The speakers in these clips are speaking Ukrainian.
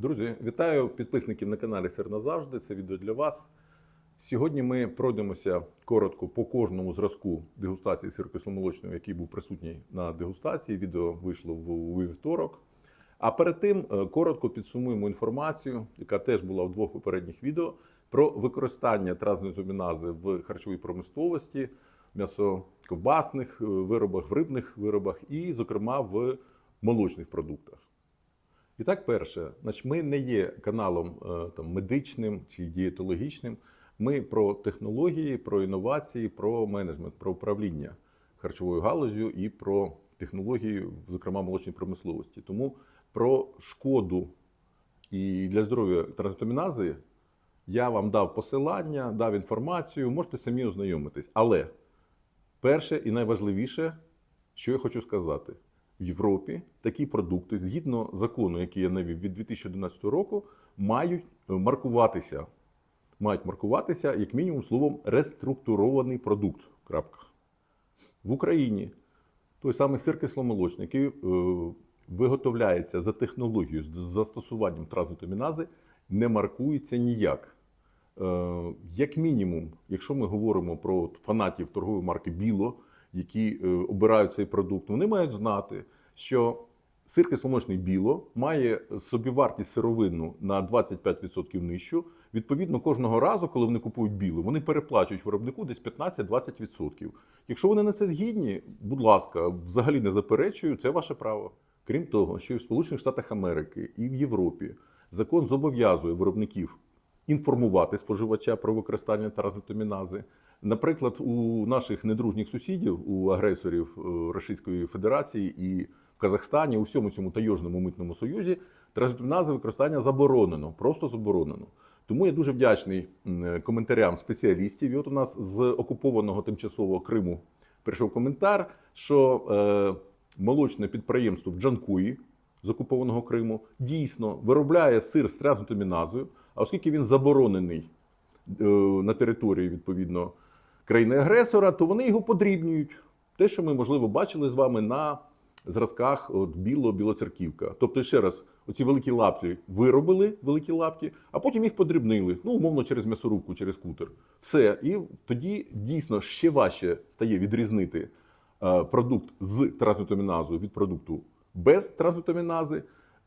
Друзі, вітаю підписників на каналі Сир назавжди. Це відео для вас. Сьогодні ми пройдемося коротко по кожному зразку дегустації сиру кисломолочного, який був присутній на дегустації. Відео вийшло в вівторок. А перед тим е, коротко підсумуємо інформацію, яка теж була в двох попередніх відео, про використання транзнітомінази в харчовій промисловості, м'ясоковбасних е, виробах, в рибних виробах і, зокрема, в молочних продуктах. І так, перше, значить, ми не є каналом е, там, медичним чи дієтологічним. Ми про технології, про інновації, про менеджмент, про управління харчовою галузю і про технології, зокрема молочної промисловості. Тому про шкоду і для здоров'я транзитомінази я вам дав посилання, дав інформацію, можете самі ознайомитись. Але перше і найважливіше, що я хочу сказати, в Європі такі продукти, згідно закону, який я навів від 2011 року, мають е, маркуватися. Мають маркуватися як мінімум словом реструктурований продукт. Крапка. В Україні той самий сир кисломолочний, який е, виготовляється за технологією з застосуванням транзитомінази, не маркується ніяк. Е, як мінімум, якщо ми говоримо про фанатів торгової марки Біло, які е, обирають цей продукт, вони мають знати, що сир кисломолочний Біло має собівартість сировинну на 25% нижчу. Відповідно, кожного разу, коли вони купують біло, вони переплачують виробнику десь 15-20%. Якщо вони на це згідні, будь ласка, взагалі не заперечую, це ваше право. Крім того, що і в Сполучених Штатах Америки, і в Європі закон зобов'язує виробників інформувати споживача про використання транзитомінази. Наприклад, у наших недружніх сусідів, у агресорів е, Російської Федерації і в Казахстані, у всьому цьому тайожному митному союзі, транзитомінази використання заборонено, просто заборонено. Тому я дуже вдячний коментарям спеціалістів. І от у нас з окупованого тимчасово Криму прийшов коментар, що е, молочне підприємство в Джанкуї з окупованого Криму дійсно виробляє сир з транзитоміназою, а оскільки він заборонений е, на території відповідно країни-агресора, то вони його подрібнюють. Те, що ми, можливо, бачили з вами на зразках от біло білоцерківка. Тобто, ще раз, оці великі лапті виробили великі лапті, а потім їх подрібнили, ну, умовно, через м'ясорубку, через кутер. Все. І тоді дійсно ще важче стає відрізнити е, продукт з транзитоміназою від продукту без транзитомінази.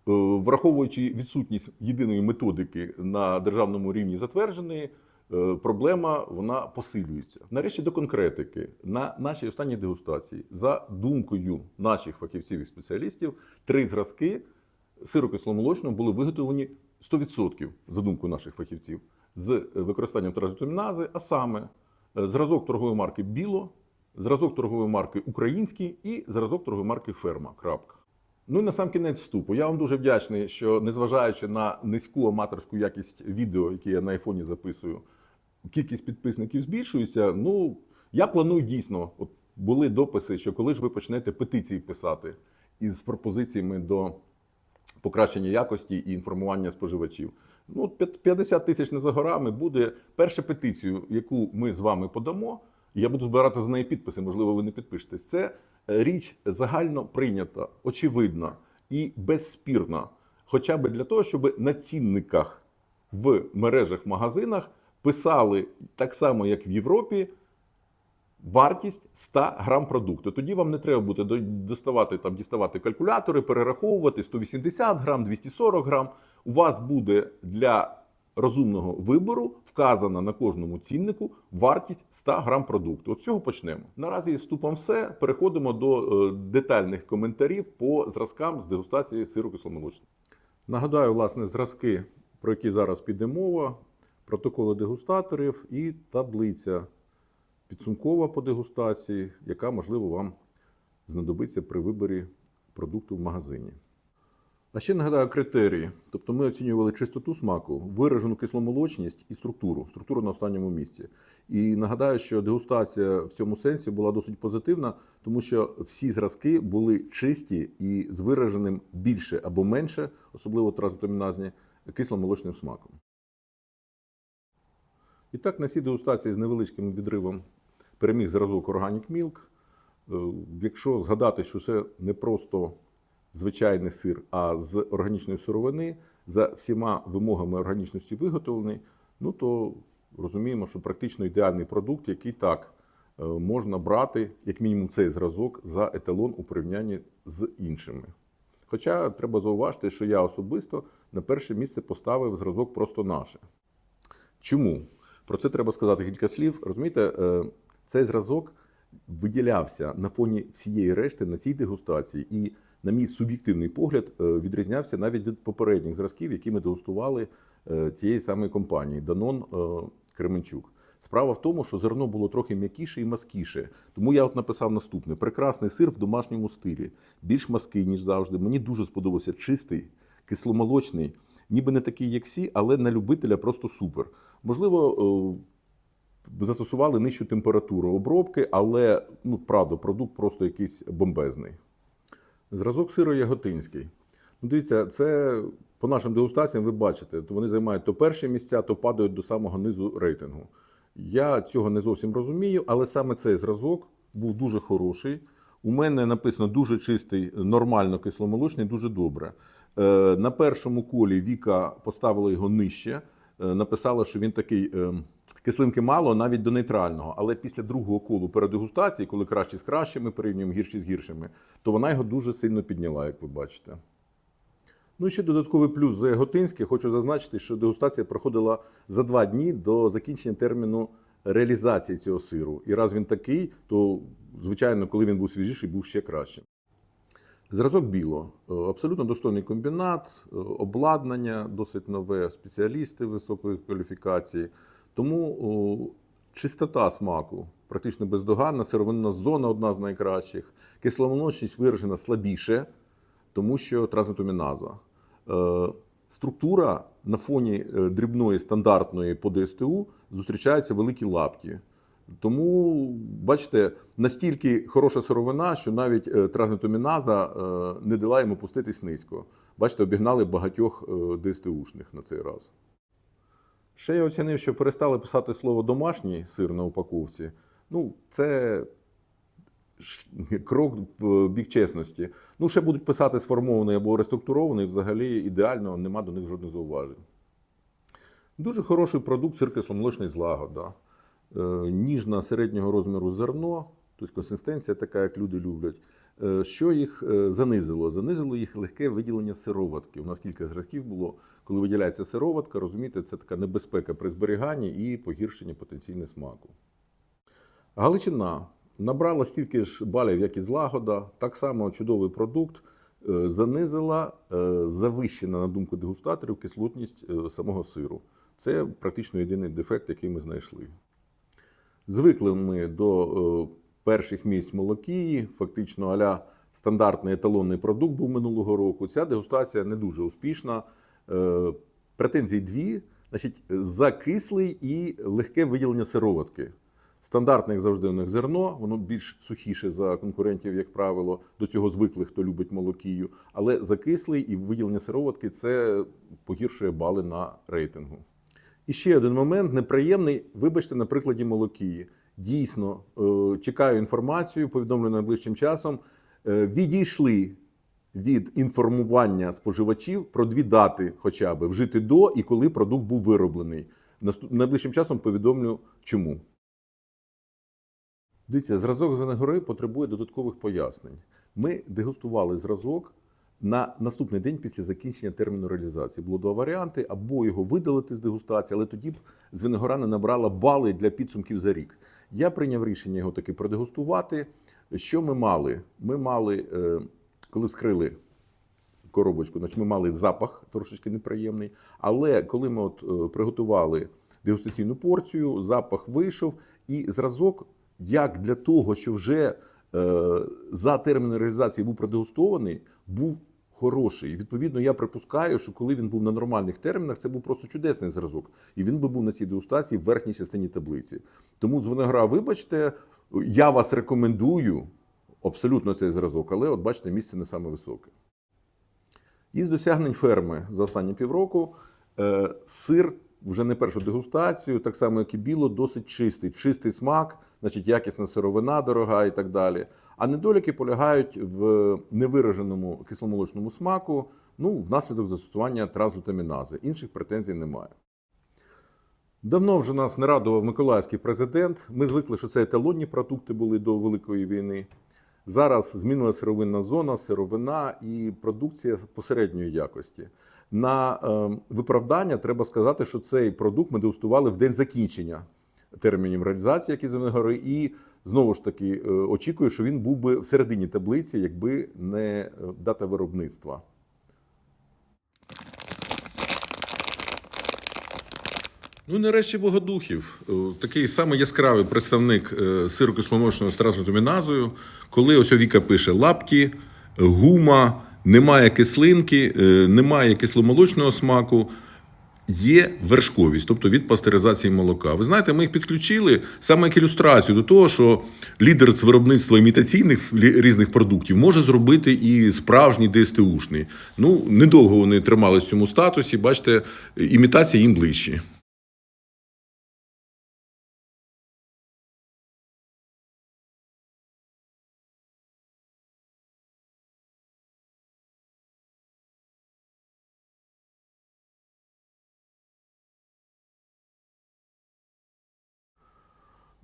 Е, Враховуючи відсутність єдиної методики на державному рівні затвердженої, е, проблема вона посилюється. Нарешті до конкретики на нашій останній дегустації, за думкою наших фахівців і спеціалістів, три зразки сиру кисломолочного були виготовлені 100% за думкою наших фахівців з використанням транзитомінази, а саме е, зразок торгової марки Біло, зразок торгової марки Український і зразок торгової марки Ферма. Крапка. Ну і на сам кінець вступу. Я вам дуже вдячний, що незважаючи на низьку аматорську якість відео, які я на айфоні записую, кількість підписників збільшується. Ну я планую дійсно. От були дописи, що коли ж ви почнете петиції писати із пропозиціями до покращення якості і інформування споживачів. Ну, п'ят- 50 тисяч не за горами буде перша петицію, яку ми з вами подамо. Я буду збирати за неї підписи, можливо, ви не підпишетесь. Це е, річ загально прийнята, очевидна і безспірна. Хоча б для того, щоб на цінниках в мережах магазинах писали так само, як в Європі, вартість 100 грам продукту. Тоді вам не треба буде доставати там, діставати калькулятори, перераховувати 180 грам, 240 грам. У вас буде для розумного вибору вказана на кожному ціннику вартість 100 грам продукту. От цього почнемо. Наразі з вступом все. Переходимо до е, детальних коментарів по зразкам з дегустації сиру кисломолочного. Нагадаю, власне, зразки, про які зараз піде мова, протоколи дегустаторів і таблиця підсумкова по дегустації, яка, можливо, вам знадобиться при виборі продукту в магазині. А ще нагадаю критерії. Тобто ми оцінювали чистоту смаку, виражену кисломолочність і структуру. Структуру на останньому місці. І нагадаю, що дегустація в цьому сенсі була досить позитивна, тому що всі зразки були чисті і з вираженим більше або менше, особливо транзитоміназні, кисломолочним смаком. І так, на цій дегустації з невеличким відривом переміг зразок Organic Milk. Е, Якщо згадати, що це не просто звичайний сир, а з органічної сировини за всіма вимогами органічності виготовлений, ну то розуміємо, що практично ідеальний продукт, який так е, можна брати, як мінімум, цей зразок за еталон у порівнянні з іншими. Хоча треба зауважити, що я особисто на перше місце поставив зразок просто наше. Чому? Про це треба сказати кілька слів. Розумієте, е, цей зразок виділявся на фоні всієї решти на цій дегустації, і, на мій суб'єктивний погляд, е, відрізнявся навіть від попередніх зразків, які ми дегустували е, цієї самої компанії Данон Кременчук. Справа в тому, що зерно було трохи м'якіше і маскіше. Тому я от написав наступне: прекрасний сир в домашньому стилі, більш маский, ніж завжди. Мені дуже сподобався чистий, кисломолочний, ніби не такий, як всі, але на любителя просто супер. Можливо, е, застосували нижчу температуру обробки, але ну правда, продукт просто якийсь бомбезний. Зразок сиру яготинський. Ну, дивіться, це по нашим дегустаціям ви бачите, то вони займають то перші місця, то падають до самого низу рейтингу. Я цього не зовсім розумію, але саме цей зразок був дуже хороший. У мене написано дуже чистий, нормально кисломолочний, дуже добре. Е, На першому колі Віка поставила його нижче. е, Написала, що він такий е, кислинки мало, навіть до нейтрального. Але після другого колу перед дегустації, коли кращі з кращими порівнюємо, гірші з гіршими, то вона його дуже сильно підняла, як ви бачите. Ну і ще додатковий плюс за Яготинське. Хочу зазначити, що дегустація проходила за два дні до закінчення терміну реалізації цього сиру. І раз він такий, то звичайно, коли він був свіжіший, був ще краще. Зразок біло. Е, Абсолютно достойний комбінат, е, обладнання досить нове, спеціалісти високої кваліфікації. Тому о, чистота смаку практично бездоганна, сировинна зона одна з найкращих. Кисломолочність виражена слабіше, тому що транзитоміназа. Е, Структура на фоні е, дрібної стандартної по ДСТУ зустрічаються великі лапті. Тому, бачите, настільки хороша сировина, що навіть е, транзитоміназа е, не дала йому пуститись низько. Бачите, обігнали багатьох ДСТУшних на цей раз. Ще я оцінив, що перестали писати слово домашній сир на упаковці. Ну, це крок в бік чесності. Ну, ще будуть писати сформований або реструктурований, взагалі ідеально, нема до них жодних зауважень. Дуже хороший продукт сир кисломолочний злагода. Е, ніжна середнього розміру зерно, тобто консистенція така, як люди люблять. Е, Що їх е, занизило? Занизило їх легке виділення сироватки. У нас кілька зразків було, коли виділяється сироватка, розумієте, це така небезпека при зберіганні і погіршення потенційне смаку. Галичина набрала стільки ж балів, як і злагода. Так само чудовий продукт. е, Занизила завищена, на думку дегустаторів, кислотність самого сиру. Це практично єдиний дефект, який ми знайшли. Звикли ми до перших місць молокії, фактично аля стандартний еталонний продукт був минулого року. Ця дегустація не дуже успішна. Е, Претензій дві: значить, закислий і легке виділення сироватки. Стандартне, як завжди, у них зерно, воно більш сухіше за конкурентів, як правило. До цього звикли, хто любить молокію. Але закислий і виділення сироватки це погіршує бали на рейтингу. І ще один момент неприємний. Вибачте, на прикладі молокії. Дійсно, е, чекаю інформацію, повідомлю найближчим часом. Е, Відійшли від інформування споживачів про дві дати, хоча б вжити до і коли продукт був вироблений. Найближчим часом повідомлю, чому. Дивіться, зразок Звенигори потребує додаткових пояснень. Ми дегустували зразок на наступний день після закінчення терміну реалізації. Було два варіанти: або його видалити з дегустації, але тоді б Звенигора не набрала бали для підсумків за рік. Я прийняв рішення його таки продегустувати. Що ми мали? Ми мали, е, коли вскрили коробочку, значить ми мали запах трошечки неприємний. Але коли ми от е, приготували дегустаційну порцію, запах вийшов, і зразок, як для того, що вже е, за терміном реалізації був продегустований, був хороший. І, Відповідно, я припускаю, що коли він був на нормальних термінах, це був просто чудесний зразок. І він би був на цій дегустації в верхній частині таблиці. Тому з вибачте, я вас рекомендую абсолютно цей зразок, але от бачите, місце не саме високе. Із досягнень ферми за останні півроку е, сир вже не першу дегустацію, так само як і біло, досить чистий. Чистий смак, значить якісна сировина дорога і так далі. А недоліки полягають в невираженому кисломолочному смаку, ну, внаслідок застосування транслютамінази. Інших претензій немає. Давно вже нас не радував миколаївський президент. Ми звикли, що це еталонні продукти були до Великої війни. Зараз змінила сировинна зона, сировина і продукція посередньої якості. На е, виправдання треба сказати, що цей продукт ми дегустували в день закінчення термінів реалізації, які з гори, і знову ж таки е, очікую, що він був би в середині таблиці, якби не е, дата виробництва. Ну і нарешті Богодухів. Такий самий яскравий представник сиру кисломолочного з транслютаміназою. Коли ось Віка пише лапті, гума, немає кислинки, е, немає кисломолочного смаку. Є вершковість, тобто від пастеризації молока. Ви знаєте, ми їх підключили саме як ілюстрацію до того, що лідер з виробництва імітаційних різних продуктів може зробити і справжній ДСТУшний. Ну, недовго вони тримались в цьому статусі. Бачите, імітації їм ближчі.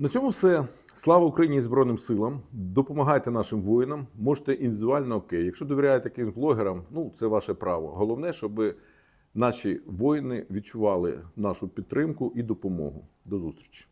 На цьому все. Слава Україні і Збройним силам. Допомагайте нашим воїнам. Можете індивідуально окей. Якщо довіряєте якимсь блогерам, ну це ваше право. Головне, щоб наші воїни відчували нашу підтримку і допомогу. До зустрічі.